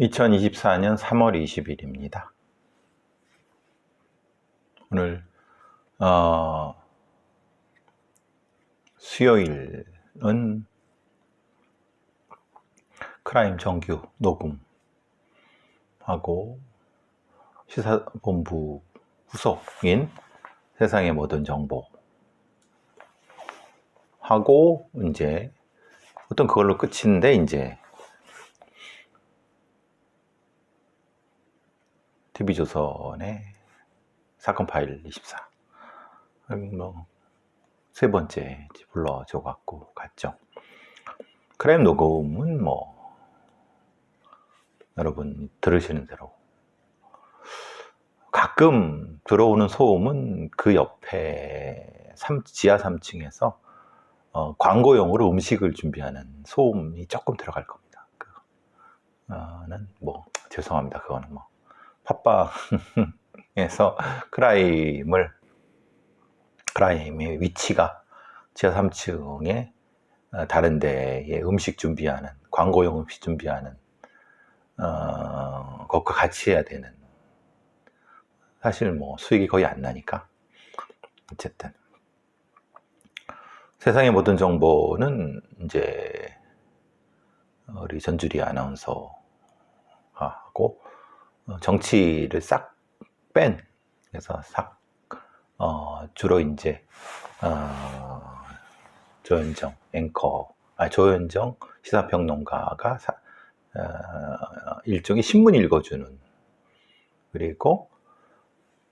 2024년 3월 20일입니다. 오늘 어, 수요일은 크라임 정규 녹음하고 시사본부 후속인 세상의 모든 정보 하고 이제 어떤 그걸로 끝인데 이제 TV조선의 사건 파일 24. 뭐, 세 번째 불러줘 갖고 갔죠. 크라임 녹음은 뭐, 여러분 들으시는 대로. 가끔 들어오는 소음은 그 옆에 3, 지하 3층에서 어, 광고용으로 음식을 준비하는 소음이 조금 들어갈 겁니다. 그거는 뭐, 죄송합니다. 그거는 뭐. 팟빵에서 크라임을 크라임의 위치가 지하 3층에 어, 다른 데에 음식 준비하는 광고용 음식 준비하는 어, 그것과 같이 해야 되는. 사실 뭐 수익이 거의 안 나니까. 어쨌든. 세상의 모든 정보는 이제 우리 전주리 아나운서하고 어, 정치를 싹 뺀, 그래서 싹, 어, 주로 이제, 어, 조현정 앵커, 아, 조현정 시사평론가가 사, 어, 일종의 신문 읽어주는, 그리고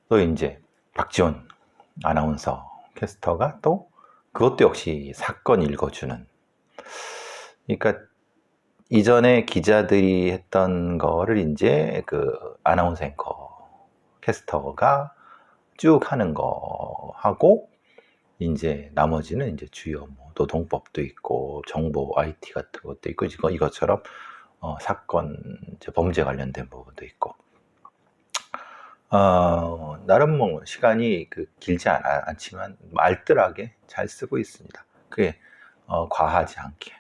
또 이제 박지원 아나운서 캐스터가 또 그것도 역시 사건 읽어주는, 그러니까 이전에 기자들이 했던 거를 이제 그 아나운서 앵커 캐스터가 쭉 하는 거 하고 이제 나머지는 이제 주요 뭐 노동법도 있고 정보 IT 같은 것도 있고 이거 이것처럼 어, 사건 범죄 관련된 부분도 있고 어, 나름 뭐 시간이 그 길지 않, 않지만 알뜰하게 잘 쓰고 있습니다. 그게 어, 과하지 않게.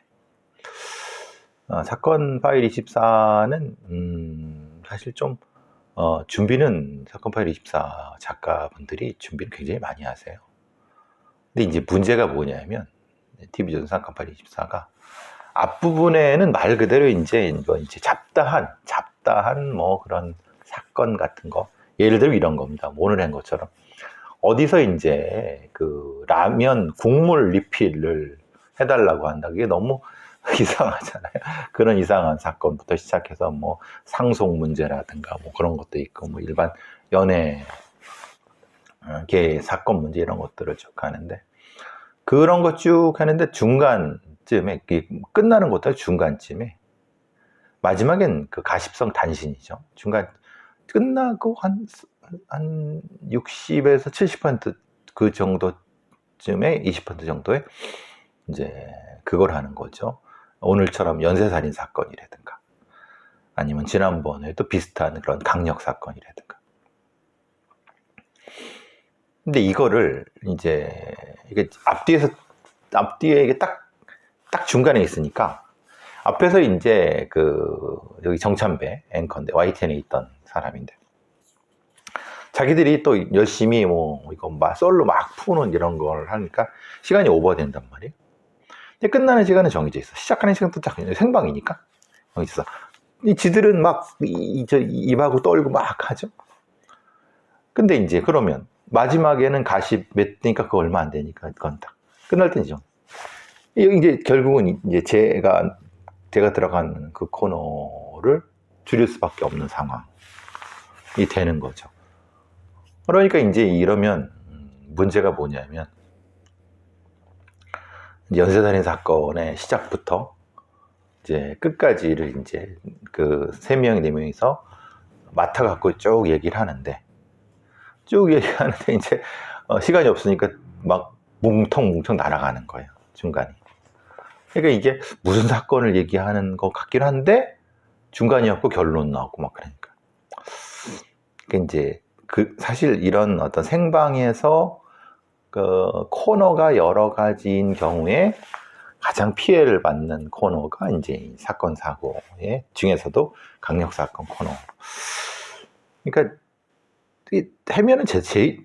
어, 사건 파일 24는 음, 사실 좀 어, 준비는 사건 파일 24 작가분들이 준비를 굉장히 많이 하세요. 근데 이제 문제가 뭐냐면 TV조선 사건 파일 24가 앞부분에는 말 그대로 이제 뭐 이제 잡다한 잡다한 뭐 그런 사건 같은 거 예를 들어 이런 겁니다. 뭐 오늘 한 것처럼 어디서 이제 그 라면 국물 리필을 해달라고 한다. 그게 너무 이상하잖아요. 그런 이상한 사건부터 시작해서 뭐 상속 문제라든가 뭐 그런 것도 있고 뭐 일반 연애 계 사건 문제 이런 것들을 쭉 하는데 그런 거쭉 하는데 중간쯤에 끝나는 것도 중간쯤에 마지막엔 그 가십성 단신이죠. 중간 끝나고 한, 한 60에서 70%그 정도쯤에 20% 정도에 이제 그걸 하는 거죠. 오늘처럼 연쇄살인 사건이라든가 아니면 지난번에도 비슷한 그런 강력 사건이라든가. 근데 이거를 이제 이게 앞뒤에서 앞뒤에 이게 딱, 딱 중간에 있으니까 앞에서 이제 그 여기 정찬배 앵커인데 YTN에 있던 사람인데 자기들이 또 열심히 뭐 이거 막 솔로 막 푸는 이런 걸 하니까 시간이 오버된단 말이에요. 근데 끝나는 시간은 정해져 있어. 시작하는 시간도 딱 생방이니까 정해져 있어. 이 지들은 막, 이, 저, 입하고 떨고 막 하죠. 근데 이제 그러면 마지막에는 가십 몇 되니까 그거 얼마 안 되니까 그건 딱 끝날 때죠. 이제 결국은 이제 제가, 제가 들어간 그 코너를 줄일 수밖에 없는 상황이 되는 거죠. 그러니까 이제 이러면 문제가 뭐냐면 연쇄살인 사건의 시작부터 이제 끝까지를 이제 그 세 명, 네 명이서 맡아갖고 쭉 얘기를 하는데 쭉 얘기하는데 이제 어 시간이 없으니까 막 뭉텅뭉텅 날아가는 거예요. 중간이. 그러니까 이게 무슨 사건을 얘기하는 것 같긴 한데 중간이었고 결론 나오고 막 그러니까. 그러니까 이제 그 사실 이런 어떤 생방에서 그 코너가 여러 가지인 경우에 가장 피해를 받는 코너가 이제 이 사건 사고 의 중에서도 강력 사건 코너. 그러니까 이 해면은 제, 제,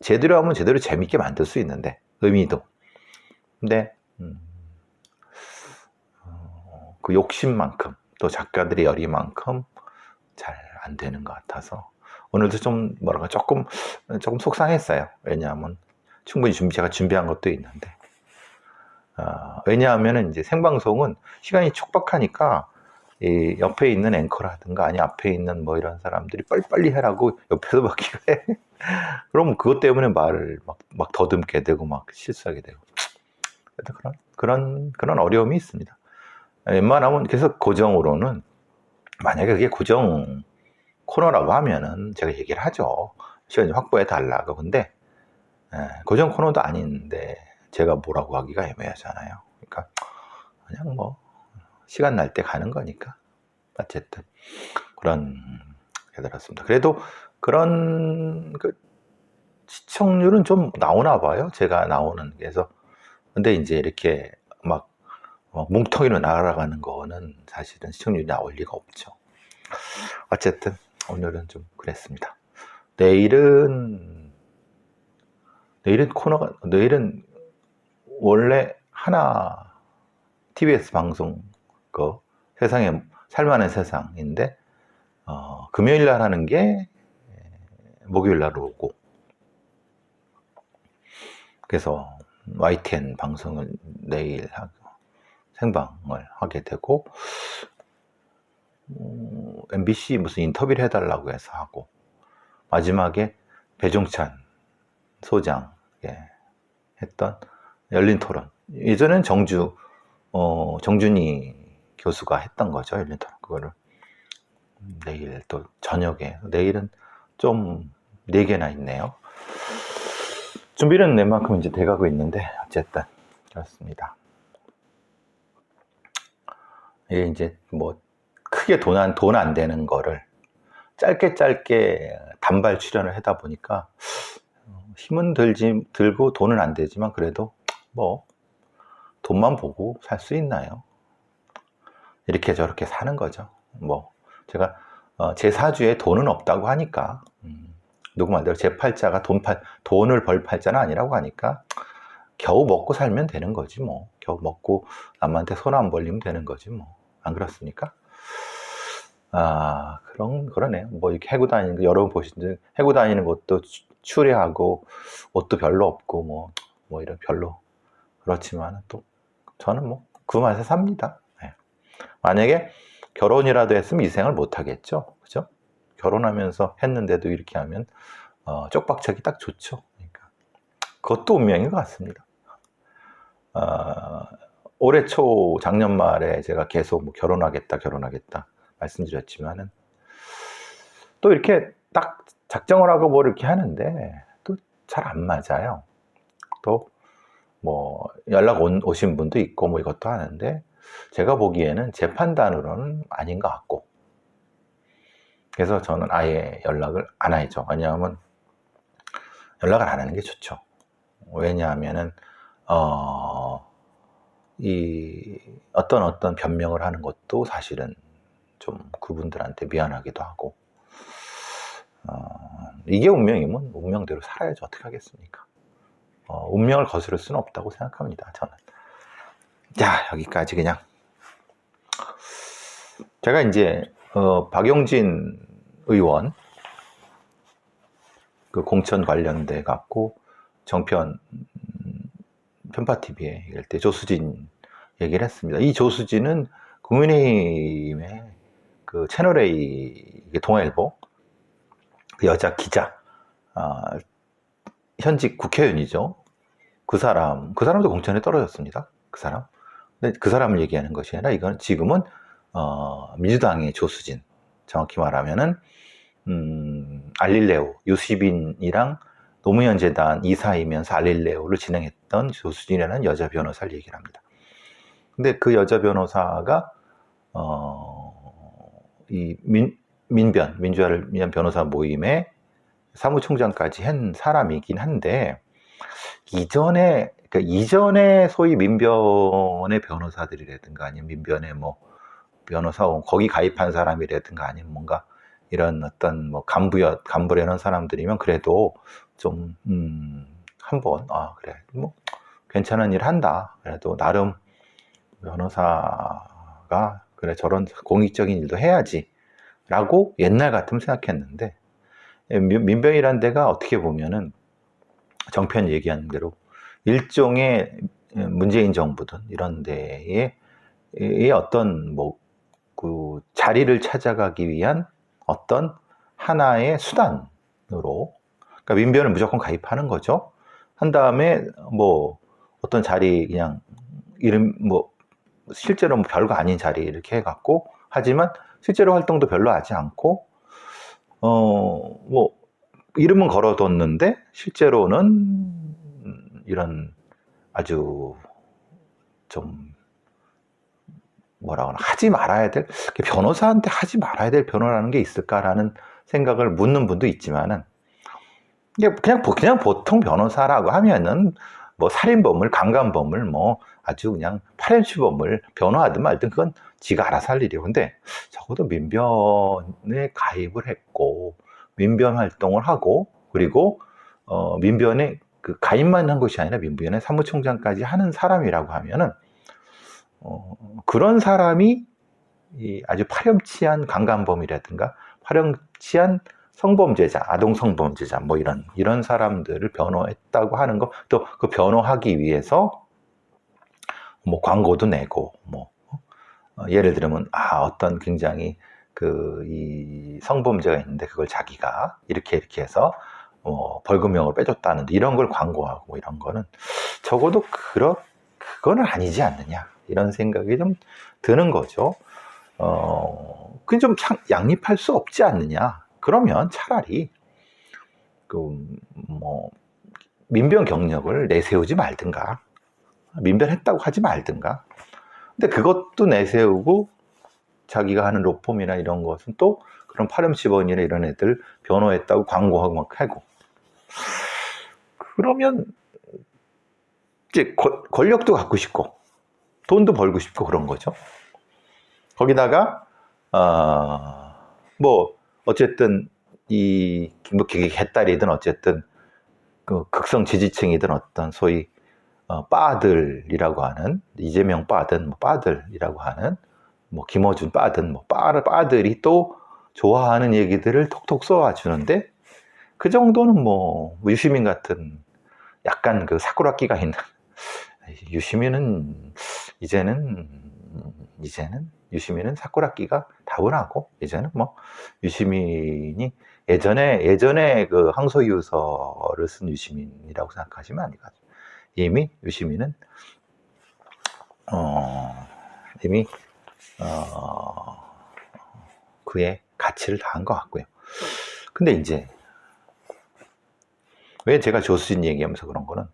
제대로 하면 제대로 재밌게 만들 수 있는데 의미도. 근데 음, 어, 그 욕심만큼 또 작가들의 열의만큼 잘 안 되는 것 같아서 오늘도 좀 뭐랄까 조금 조금 속상했어요. 왜냐하면 충분히 준비 제가 준비한 것도 있는데 아, 왜냐하면 이제 생방송은 시간이 촉박하니까 이 옆에 있는 앵커라든가 아니 앞에 있는 뭐 이런 사람들이 빨리빨리 해라고 옆에서 막 해. 그럼 그것 때문에 말을 막, 막 더듬게 되고 막 실수하게 되고 그런 그런 그런 어려움이 있습니다. 웬만하면 계속 고정으로는 만약에 그게 고정 코너라고 하면은 제가 얘기를 하죠. 시간 좀 확보해 달라고. 근데 에, 고정 코너도 아닌데 제가 뭐라고 하기가 애매하잖아요. 그러니까 그냥 뭐 시간 날 때 가는 거니까 어쨌든 그런 게 들었습니다. 그래도 그런 그 시청률은 좀 나오나 봐요. 제가 나오는 게서 근데 이제 이렇게 막, 막 뭉텅이로 날아가는 거는 사실은 시청률이 나올 리가 없죠. 어쨌든 오늘은 좀 그랬습니다. 내일은 내일은 코너가 내일은 원래 하나 TBS 방송 그 세상에 살만한 세상인데 어, 금요일 날 하는 게 목요일 날 오고. 그래서 YTN 방송을 내일 하고 생방을 하게 되고 어, MBC 무슨 인터뷰를 해달라고 해서 하고 마지막에 배종찬 소장 예, 했던 열린 토론. 예전엔 정주 어, 정준이 교수가 했던 거죠 열린 토론. 그거를 내일 또 저녁에 내일은 좀 네 개나 있네요. 준비는 내 만큼 이제 돼가고 있는데 어쨌든 그렇습니다. 예, 이제 뭐 크게 돈 안 돈 안 되는 거를 짧게 짧게 단발 출연을 하다 보니까 어, 힘은 들지 들고 돈은 안 되지만 그래도 뭐 돈만 보고 살 수 있나요? 이렇게 저렇게 사는 거죠. 뭐 제가 어, 제 사주에 돈은 없다고 하니까 음, 누구 말대로 제 팔자가 돈 팔, 돈을 벌 팔자는 아니라고 하니까 겨우 먹고 살면 되는 거지 뭐 겨우 먹고 남한테 손 안 벌리면 되는 거지 뭐 안 그렇습니까? 아 그런 그러네요. 뭐 이렇게 해고 다니는 거 여러분 보시는 해고 다니는 것도 추- 추리하고 옷도 별로 없고 뭐 뭐 이런 별로 그렇지만 또 저는 뭐 그 맛에 삽니다. 네. 만약에 결혼이라도 했으면 이 생을 못 하겠죠, 그죠? 결혼하면서 했는데도 이렇게 하면 어, 쪽박차기 딱 좋죠. 그러니까 그것도 운명인 것 같습니다. 아, 올해 초 작년 말에 제가 계속 뭐 결혼하겠다, 결혼하겠다 말씀드렸지만은 또 이렇게 딱 작정을 하고 뭐 이렇게 하는데 또 잘 안 맞아요. 또 뭐 연락 온, 오신 분도 있고 뭐 이것도 하는데 제가 보기에는 제 판단으로는 아닌 것 같고 그래서 저는 아예 연락을 안 하죠. 왜냐하면 연락을 안 하는 게 좋죠. 왜냐하면은 어, 이 어떤 어떤 변명을 하는 것도 사실은 좀 그분들한테 미안하기도 하고 어, 이게 운명이면 운명대로 살아야지 어떻게 하겠습니까? 어, 운명을 거스를 수는 없다고 생각합니다. 저는. 자 여기까지 그냥 제가 이제 어, 박용진 의원 그 공천 관련돼 갖고 정편 음, 편파 TV에 얘기할 때 조수진 얘기를 했습니다. 이 조수진은 국민의힘의 그 채널 A 동아일보 그 여자 기자 아, 현직 국회의원이죠. 그 사람 그 사람도 공천에 떨어졌습니다. 그 사람. 근데 그 사람을 얘기하는 것이 아니라 이건 지금은 어, 민주당의 조수진 정확히 말하면은 음, 알릴레오 유시빈이랑 노무현 재단 이사이면서 알릴레오를 진행했던 조수진이라는 여자 변호사를 얘기를 합니다. 근데 그 여자 변호사가 어, 이 민, 민변 민주화를 위한 변호사 모임에 사무총장까지 한 사람이긴 한데 이전에 그러니까 이전에 소위 민변의 변호사들이라든가 아니면 민변의 뭐 변호사원 거기 가입한 사람이라든가 아니면 뭔가 이런 어떤 뭐 간부여 간부라는 사람들이면 그래도 좀 음, 한 번 아 그래 뭐 괜찮은 일 한다. 그래도 나름 변호사가 그래 저런 공익적인 일도 해야지 라고 옛날 같으면 생각했는데 예, 민- 민변이란 데가 어떻게 보면은 정편 얘기하는 대로 일종의 문재인 정부든 이런 데에 의 어떤 뭐 그 자리를 찾아가기 위한 어떤 하나의 수단으로 그러니까 민변을 무조건 가입하는 거죠. 한 다음에 뭐 어떤 자리 그냥 이름 뭐 실제로 뭐 별거 아닌 자리 이렇게 해갖고 하지만 실제로 활동도 별로 하지 않고 어 뭐 이름은 걸어뒀는데 실제로는 이런 아주 좀 뭐라 그러나 하지 말아야 될 변호사한테 하지 말아야 될 변호라는 게 있을까라는 생각을 묻는 분도 있지만은 그냥 보- 그냥 보통 변호사라고 하면은 뭐 살인범을 강간범을 뭐 아주 그냥 파렴치범을 변호하든 말든 그건 지가 알아서 할 일이에요. 근데 적어도 민변에 가입을 했고 민변 활동을 하고 그리고 어 민변에 그 가입만 한 것이 아니라 민변의 사무총장까지 하는 사람이라고 하면은 어, 그런 사람이 이 아주 파렴치한 강간범이라든가 파렴치한 성범죄자, 아동 성범죄자 뭐 이런 이런 사람들을 변호했다고 하는 거 또 그 변호하기 위해서 뭐 광고도 내고 뭐 어, 예를 들면 아 어떤 굉장히 그 이 성범죄가 있는데 그걸 자기가 이렇게 이렇게 해서 뭐 벌금형을 빼줬다는 이런 걸 광고하고 뭐 이런 거는 적어도 그런 그거는 아니지 않느냐 이런 생각이 좀 드는 거죠. 어, 그게 좀 상- 양립할 수 없지 않느냐. 그러면 차라리 그 뭐 민변 경력을 내세우지 말든가 민변했다고 하지 말든가. 근데 그것도 내세우고 자기가 하는 로펌이나 이런 것은 또 그런 파렴치번이나 이런 애들 변호했다고 광고하고 막 하고 그러면 이제 권- 권력도 갖고 싶고 돈도 벌고 싶고 그런 거죠. 거기다가 어, 뭐 어쨌든 이뭐 개딸이든 어쨌든 그 극성 지지층이든 어떤 소위 어, 빠들이라고 하는 이재명 빠든 뭐 빠들이라고 하는 뭐 김어준 빠든 뭐 빠, 빠들이 또 좋아하는 얘기들을 톡톡 쏘아 주는데 그 정도는 뭐 유시민 같은 약간 그 사쿠라끼가 있는 유시민은 이제는 이제는 유시민은 사쿠라끼가 다분하고 이제는 뭐 유시민이 예전에 예전에 그 항소유서를 쓴 유시민이라고 생각하시면 아니가 이미 유시민은 어 이미 어 그의 가치를 다한 것 같고요. 근데 이제 왜 제가 조수진 얘기하면서 그런 거는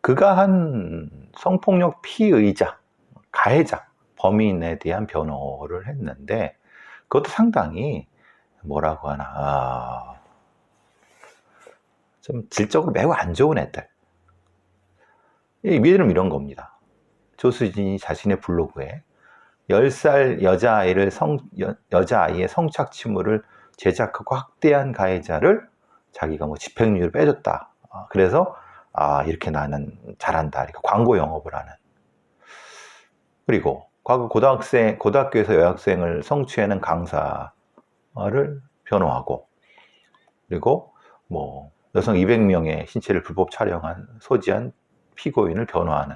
그가 한 성폭력 피의자, 가해자, 범인에 대한 변호를 했는데 그것도 상당히 뭐라고 하나 아, 좀 질적으로 매우 안 좋은 애들. 이 미래는 이런 겁니다. 조수진이 자신의 블로그에 10살 여자아이를 성, 여, 여자아이의 성착취물을 제작하고 학대한 가해자를 자기가 뭐 집행유예를 빼줬다. 아, 그래서 아 이렇게 나는 잘한다. 이렇게 광고 영업을 하는. 그리고 과거 고등학생 고등학교에서 여학생을 성추행하는 강사를 변호하고 그리고 뭐 여성 200명의 신체를 불법 촬영한 소지한 피고인을 변호하는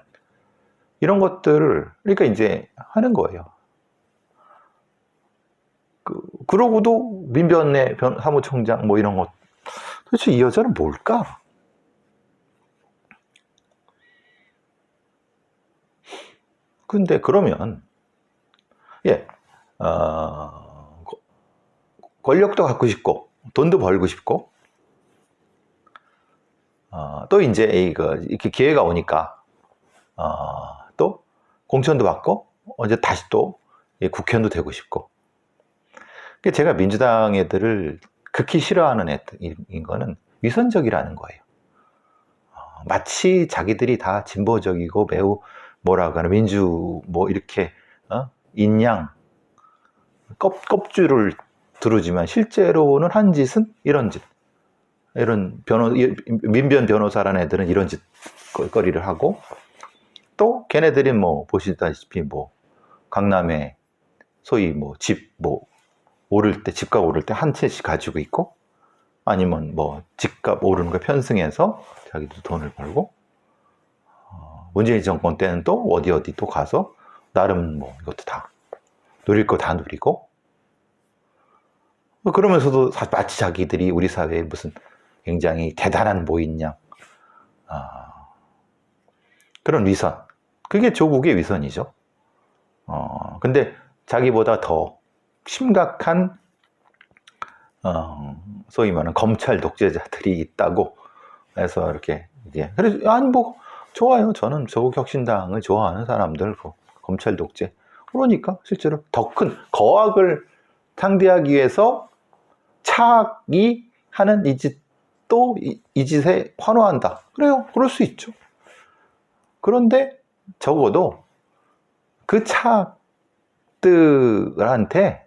이런 것들을 그러니까 이제 하는 거예요. 그, 그러고도 민변의 변, 사무총장 뭐 이런 것 도대체 이 여자는 뭘까? 근데 그러면 예, 어, 거- 권력도 갖고 싶고 돈도 벌고 싶고 어, 또 이제 이 그, 이렇게 기회가 오니까 어, 또 공천도 받고 언제 다시 또이 국회의원도 되고 싶고 그러니까 제가 민주당 애들을 극히 싫어하는 애들인 거는 위선적이라는 거예요. 어, 마치 자기들이 다 진보적이고 매우 뭐라 그러나 민주 뭐 이렇게 어? 인양 껍, 껍줄을 두르지만 실제로는 한 짓은 이런 짓 이런 변호 이- 민변 변호사라는 애들은 이런 짓 거리를 하고 또 걔네들이 뭐 보시다시피 뭐 강남에 소위 뭐 집 뭐 오를 때 집값 오를 때 한 채씩 가지고 있고 아니면 뭐 집값 오르는 거 편승해서 자기도 돈을 벌고 어, 문재인 정권 때는 또 어디 어디 또 가서 나름 뭐 이것도 다 누릴 거 다 누리고 뭐 그러면서도 사- 마치 자기들이 우리 사회에 무슨 굉장히 대단한 모인양 아, 그런 위선 그게 조국의 위선이죠. 어, 근데 자기보다 더 심각한 어, 소위 말하는 검찰 독재자들이 있다고 해서 이렇게 이제 그래서 아니 뭐 좋아요. 저는 조국 혁신당을 좋아하는 사람들 그 검찰 독재 그러니까 실제로 더 큰 거악을 상대하기 위해서 차악이 하는 이짓 도 이, 이 짓에 환호한다. 그래요. 그럴 수 있죠. 그런데 적어도 그 차악들한테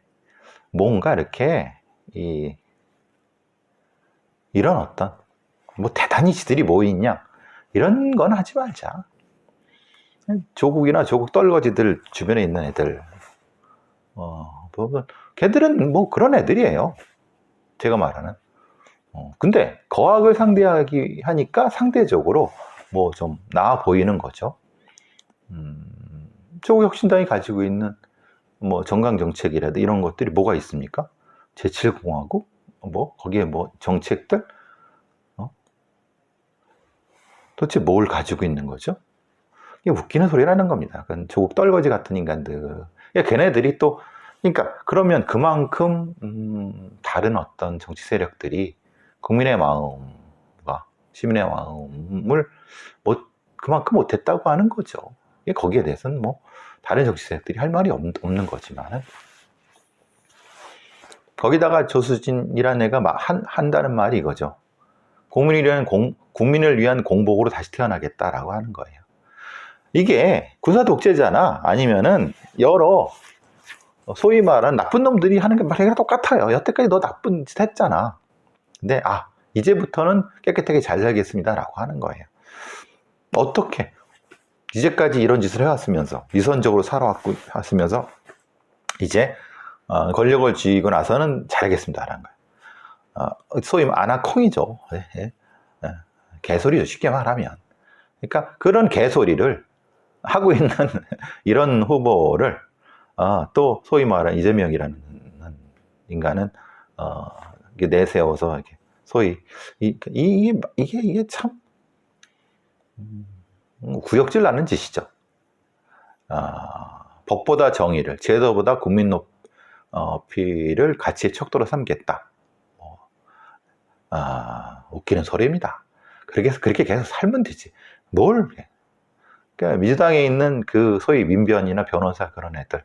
뭔가 이렇게 이 이런 어떤 뭐 대단히 지들이 뭐 있냐 이런 건 하지 말자. 조국이나 조국 떨거지들 주변에 있는 애들 어 보면 걔들은 뭐 그런 애들이에요. 제가 말하는. 어, 근데 거학을 상대하기 하니까 상대적으로 뭐 좀 나아 보이는 거죠. 음, 조국 혁신당이 가지고 있는 뭐 정강 정책이라든 이런 것들이 뭐가 있습니까? 제7공화국 뭐 거기에 뭐 정책들 어? 도대체 뭘 가지고 있는 거죠? 이게 웃기는 소리라는 겁니다. 조국 떨거지 같은 인간들. 야, 걔네들이 또 그러니까 그러면 그만큼 음, 다른 어떤 정치 세력들이 국민의 마음과 시민의 마음을 못 그만큼 못했다고 하는 거죠. 거기에 대해서는 뭐 다른 정치 세력들이 할 말이 없, 없는 거지만은 거기다가 조수진이라는 애가 막 한, 한다는 말이 이거죠. 위한 공, 국민을 위한 공복으로 다시 태어나겠다라고 하는 거예요. 이게 군사 독재자나 아니면은 여러 소위 말하는 나쁜 놈들이 하는 게 말이랑 똑같아요. 여태까지 너 나쁜 짓 했잖아. 근데 아 이제부터는 깨끗하게 잘 살겠습니다 라고 하는 거예요. 어떻게 이제까지 이런 짓을 해왔으면서 위선적으로 살아왔고 왔으면서 이제 어, 권력을 쥐고 나서는 잘하겠습니다 라는 거예요. 어, 소위 아나콩이죠. 예, 예. 예. 개소리죠. 쉽게 말하면. 그러니까 그런 개소리를 하고 있는 이런 후보를 어, 또 소위 말하는 이재명이라는 인간은 어, 이게 내세워서 이렇게 소위 이, 이, 이게 이게 참 음, 구역질 나는 짓이죠. 아, 법보다 정의를, 제도보다 국민 높이를 가치의 척도로 삼겠다. 뭐, 아, 웃기는 소리입니다. 그렇게 해서 그렇게 계속 살면 되지. 뭘? 그러니까 민주당에 있는 그 소위 민변이나 변호사 그런 애들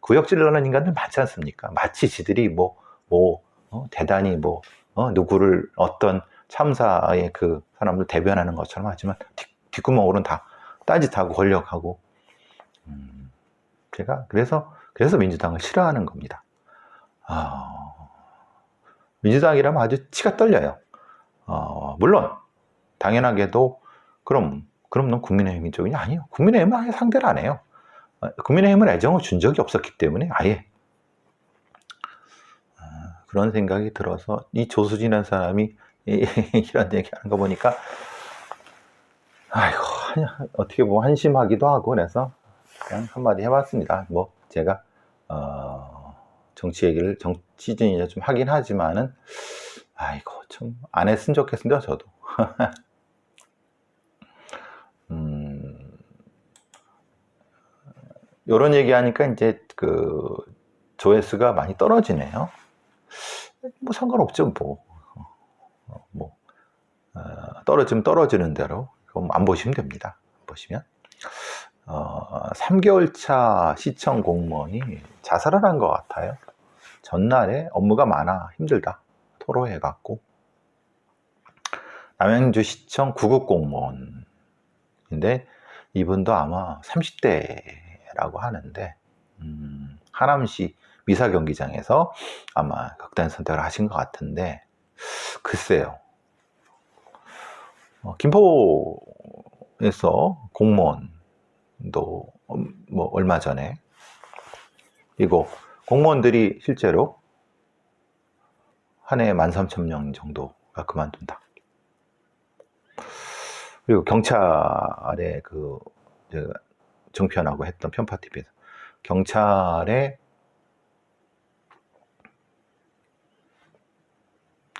구역질러는 인간들 많지 않습니까? 마치 지들이 뭐, 뭐, 어, 대단히 뭐, 어, 누구를 어떤 참사의 그 사람들 대변하는 것처럼 하지만 뒷, 뒷구멍으로는 다 딴짓하고 권력하고. 음, 제가 그래서, 그래서 민주당을 싫어하는 겁니다. 아, 민주당이라면 아주 치가 떨려요. 어, 물론, 당연하게도, 그럼, 그럼 넌 국민의힘 쪽이냐? 아니요. 국민의힘은 아예 상대를 안 해요. 어, 국민의힘은 애정을 준 적이 없었기 때문에 아예 아, 그런 생각이 들어서 이 조수진이라는 사람이 이런 얘기하는 거 보니까 아이고 어떻게 보면 한심하기도 하고 그래서 그냥 한마디 해봤습니다. 뭐 제가 어, 정치 얘기를 정치진이라 좀 하긴 하지만은 아이고 좀 안 했으면 좋겠습니다. 저도. 음, 이런 얘기하니까 이제 그 조회수가 많이 떨어지네요. 뭐 상관없죠, 뭐. 어, 뭐 어, 떨어지면 떨어지는 대로 그럼 안 보시면 됩니다. 보시면 어, 3개월 차 시청 공무원이 자살을 한 것 같아요. 전날에 업무가 많아 힘들다 토로해갖고 남양주 시청 구급 공무원인데 이분도 아마 30대라고 하는데 음, 하남시 미사 경기장에서 아마 극단 선택을 하신 것 같은데 글쎄요. 어, 김포에서 공무원도 음, 뭐 얼마 전에 이거 공무원들이 실제로 한 해에 13,000명 정도가 그만둔다. 그리고 경찰의 그 정편하고 했던 편파 TV에서 경찰의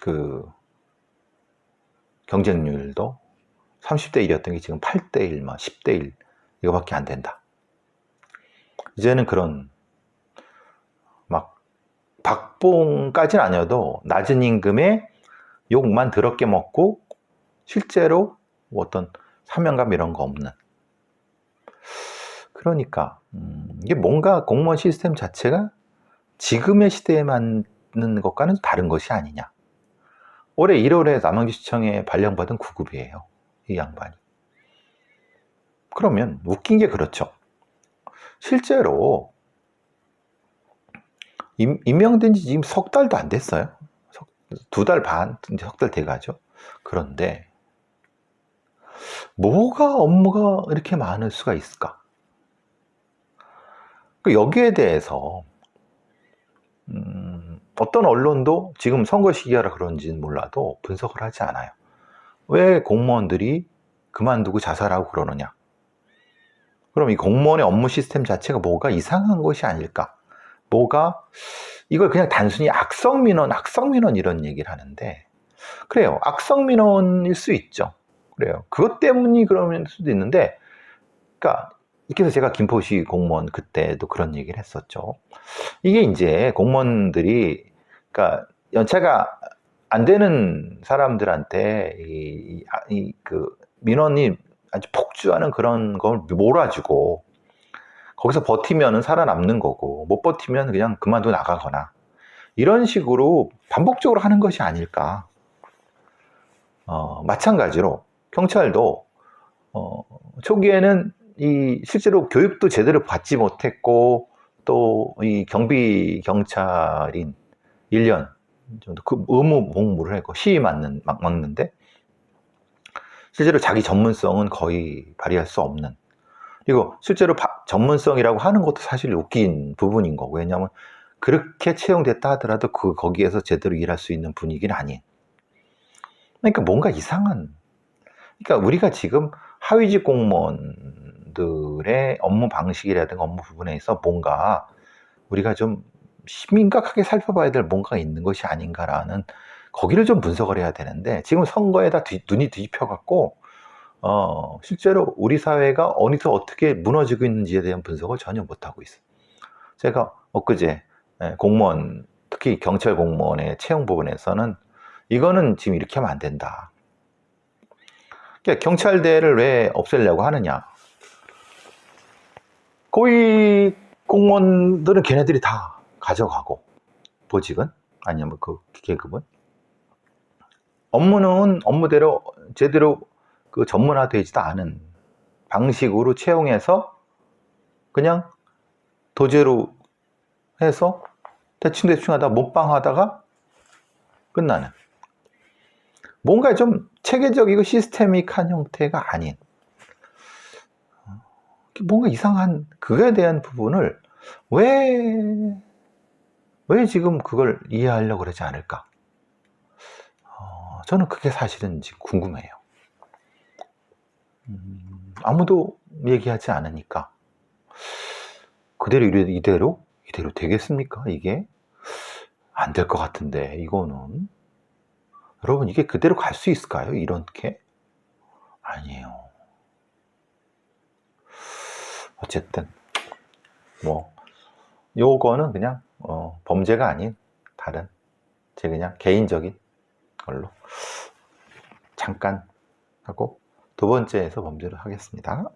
그 경쟁률도 30대 1이었던 게 지금 8대 1, 막 10대 1 이거밖에 안 된다. 이제는 그런 막 박봉까지는 아니어도 낮은 임금에 욕만 더럽게 먹고 실제로 뭐 어떤 사명감 이런 거 없는 그러니까 음, 이게 뭔가 공무원 시스템 자체가 지금의 시대에 맞는 것과는 다른 것이 아니냐 올해 1월에 남양주시청에 발령받은 구급이에요 이 양반이. 그러면 웃긴 게 그렇죠. 실제로 임, 임명된 지 지금 석 달도 안 됐어요. 두 달 반, 이제 석 달 돼가죠. 그런데 뭐가 업무가 이렇게 많을 수가 있을까? 그 여기에 대해서 음, 어떤 언론도 지금 선거 시기라 그런지는 몰라도 분석을 하지 않아요. 왜 공무원들이 그만두고 자살하고 그러느냐? 그럼 이 공무원의 업무 시스템 자체가 뭐가 이상한 것이 아닐까? 뭐가 이걸 그냥 단순히 악성 민원, 악성 민원 이런 얘기를 하는데 그래요. 악성 민원일 수 있죠. 그래요. 그것 때문이 그러면 수도 있는데, 그러니까 이렇게 해서 제가 김포시 공무원 그때도 그런 얘기를 했었죠. 이게 이제 공무원들이, 그러니까 연차가 안 되는 사람들한테 이, 이, 그 민원이 아주 폭주하는 그런 걸 몰아주고 거기서 버티면은 살아남는 거고 못 버티면 그냥 그만두고 나가거나 이런 식으로 반복적으로 하는 것이 아닐까. 어, 마찬가지로 경찰도 어, 초기에는 이 실제로 교육도 제대로 받지 못했고 또 이 경비 경찰인 1년 정도. 그 의무 복무를 했고 시위 맞는 막, 막는데 실제로 자기 전문성은 거의 발휘할 수 없는. 그리고 실제로 바, 전문성이라고 하는 것도 사실 웃긴 부분인 거고 왜냐하면 그렇게 채용됐다 하더라도 그 거기에서 제대로 일할 수 있는 분위기는 아닌. 그러니까 뭔가 이상한. 그러니까 우리가 지금 하위직 공무원들의 업무 방식이라든가 업무 부분에 있어 뭔가 우리가 좀 심각하게 살펴봐야 될 뭔가가 있는 것이 아닌가라는 거기를 좀 분석을 해야 되는데 지금 선거에다 뒤, 눈이 뒤집혀갖고 어, 실제로 우리 사회가 어디서 어떻게 무너지고 있는지에 대한 분석을 전혀 못하고 있어요. 제가 엊그제 예, 공무원 특히 경찰 공무원의 채용 부분에서는 이거는 지금 이렇게 하면 안 된다. 그러니까 경찰대를 왜 없애려고 하느냐? 고위 공무원들은 걔네들이 다 가져가고 보직은 아니면 그 계급은 업무는 업무대로 제대로 그 전문화되지도 않은 방식으로 채용해서 그냥 도제로 해서 대충대충 하다 못방하다가 끝나는. 뭔가 좀 체계적이고 시스테믹한 형태가 아닌. 뭔가 이상한 그거에 대한 부분을 왜, 왜 지금 그걸 이해하려고 그러지 않을까? 어, 저는 그게 사실은 지금 궁금해요. 음, 아무도 얘기하지 않으니까 그대로 이대로 이대로 되겠습니까? 이게 안 될 것 같은데 이거는 여러분 이게 그대로 갈 수 있을까요? 이렇게? 아니에요. 어쨌든 뭐 요거는 그냥 어, 범죄가 아닌 다른 제 그냥 개인적인 걸로 잠깐 하고 두 번째에서 범죄를 하겠습니다.